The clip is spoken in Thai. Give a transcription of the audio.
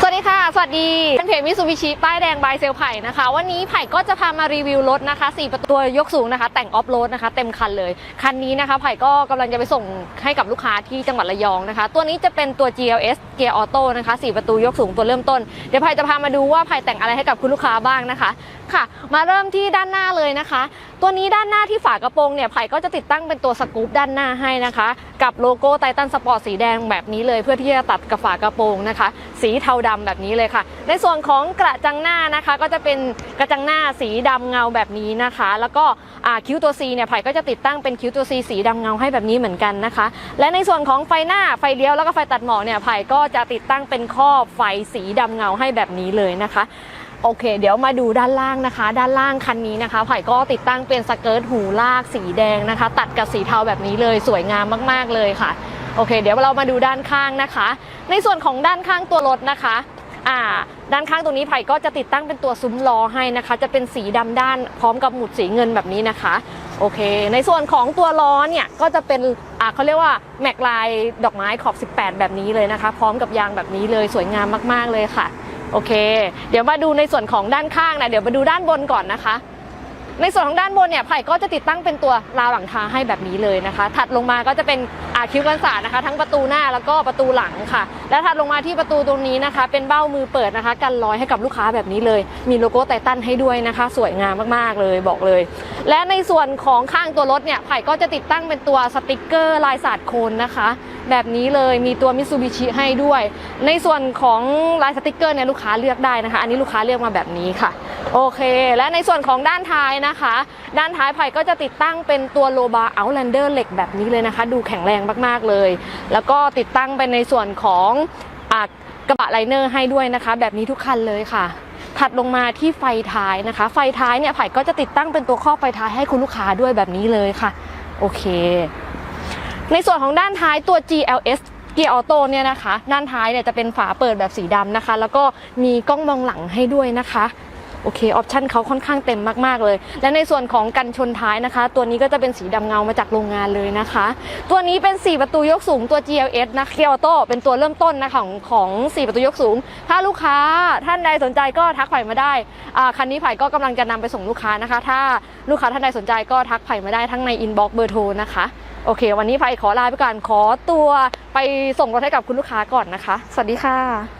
สวัสดีค่ะ สวัสดีเป็นเพจมิซูบิชิป้ายแดงบายเซลไผ่นะคะ วันนี้ไผ่ก็จะพามารีวิวรถนะคะ 4 ประตูยกสูงนะคะ แต่งออฟโรดนะคะ เต็มคันเลย คันนี้นะคะ ไผ่ก็กำลังจะไปส่งให้กับลูกค้าที่จังหวัดระยองนะคะ ตัวนี้จะเป็นตัว GLS เกียร์ออโต้นะคะ 4 ประตูยกสูงตัวเริ่มต้น เดี๋ยวไผ่จะพามาดูว่าไผ่แต่งอะไรให้กับคุณลูกค้าบ้างนะคะ ค่ะ มาเริ่มที่ด้านหน้าเลยนะคะ ตัวนี้ด้านหน้าที่ฝากระโปรงเนี่ย ไผ่ก็จะติดตั้งเป็นตัวสกู๊ปด้านหน้าให้นะคะ กับโลโก้ไททันสปอร์ตสีแดงแบบนี้เลย เพื่อที่จะตัดกับฝากระโปรงนะคะ สีเทาดำแบบนี้เลยค่ะ ในส่วนของกระจังหน้านะคะ ก็จะเป็นกระจังหน้าสีดำเงาแบบนี้นะคะ แล้วก็คิ้วตัว C เนี่ยไผ่ก็จะติดตั้งเป็นคิ้วตัว C สีดำเงาให้แบบนี้เหมือนกันนะคะ และในส่วนของไฟหน้าไฟเลี้ยวแล้วก็ไฟตัดหมอกเนี่ยไผ่ก็จะติดตั้งเป็นครอบไฟสีดำเงาให้แบบนี้เลยนะคะ โอเค เดี๋ยวมาดูด้านล่างนะคะ ด้านล่างคันนี้นะคะไผ่ก็ติดตั้งเป็นสเกิร์ตหูลากสีแดงนะคะ ตัดกับสีเทาแบบนี้เลยสวยงามมากๆเลยค่ะ โอเค เดี๋ยวเรามาดูด้านข้างนะคะ ในส่วนของด้านข้างตัวรถนะคะอ่าด้านข้างตรงนี้ไผ่ก็จะติดตั้งเป็นตัวซุ้มล้อให้นะคะ จะเป็นสีดำด้านพร้อมกับหมุดสีเงินแบบนี้นะคะโอเค ในส่วนของตัวล้อเนี่ยก็จะเป็นอ่าเขาเรียกว่าแม็กลายดอกไม้ขอบ 18 แบบนี้เลยนะคะ พร้อมกับยางแบบนี้เลยสวยงามมากๆเลยค่ะ โอเค เดี๋ยวมาดูในส่วนของด้านข้างนะ เดี๋ยวมาดูด้านบนก่อนนะคะ ในส่วนของด้านบนเนี่ยไผ่ก็จะติดตั้งเป็นตัวราวหลังคาให้แบบนี้เลยนะคะ ถัดลงมาก็จะเป็นอาคิวกันศาสนะคะ ทั้งประตูหน้าแล้วก็ประตูหลังค่ะ และถัดลงมาที่ประตูตรงนี้นะคะ เป็นเบ้ามือเปิดนะคะ กันรอยให้กับลูกค้าแบบนี้เลย มีโลโก้ไททันให้ด้วยนะคะ สวยงามมากๆเลยบอกเลย และในส่วนของข้างตัวรถเนี่ยไผ่ก็จะติดตั้งเป็นตัวสติกเกอร์ลายสาดโคนนะคะ แบบนี้เลยมีตัวมิ t ซูบิชิให้ด้วย ในส่วนของลายสติกเกอร์เนี่ยลูกค้าเลือกได้นะคะ อันนี้ลูกค้าเลือกมาแบบนี้ค่ะ โอเค และในส่วนของด้านท้ายนะคะ ด้านท้ายไผ่ก็จะติดตั้งเป็นตัวโลบาเอาแลนเดอร์เหล็กแบบนี้เลยนะคะ ดูแข็งแรงมากๆเลย แล้วก็ติดตั้งเป็นในส่วนของอกระบะไลเนอร์ให้ด้วยนะคะ แบบนี้ทุกคันเลยค่ะถัดลงมาที่ไฟท้ายนะคะ ไฟท้ายเนี่ยไผ่ก็จะติดตั้งเป็นตัวครอบไฟท้ายให้คุณลูกค้าด้วยแบบนี้เลยค่ะ โอเค ในส่วนของด้านท้ายตัว GLS เกียร์ออโต้เนี่ยนะคะ ด้านท้ายเนี่ยจะเป็นฝาเปิดแบบสีดำนะคะ แล้วก็มีกล้องมองหลังให้ด้วยนะคะโอเคออปชันเขาค่อนข้างเต็มมากๆเลย และในส่วนของกันชนท้ายนะคะ ตัวนี้ก็จะเป็นสีดำเงามาจากโรงงานเลยนะคะ ตัวนี้เป็น 4 ประตูยกสูงตัว GLS นะเกียร์ออโต้เป็นตัวเริ่มต้นนะของของ 4 ประตูยกสูง ถ้าลูกค้าท่านใดสนใจก็ทักไผ่มาได้คันนี้ไผ่ก็กำลังจะนำไปส่งลูกค้านะคะ ถ้าลูกค้าท่านใดสนใจก็ทักไผ่มาได้ทั้งในอินบ็อกซ์เบอร์โทรนะคะ โอเค วันนี้ไผ่ขอลาไปก่อนขอตัวไปส่งรถให้กับคุณลูกค้าก่อนนะคะ สวัสดีค่ะ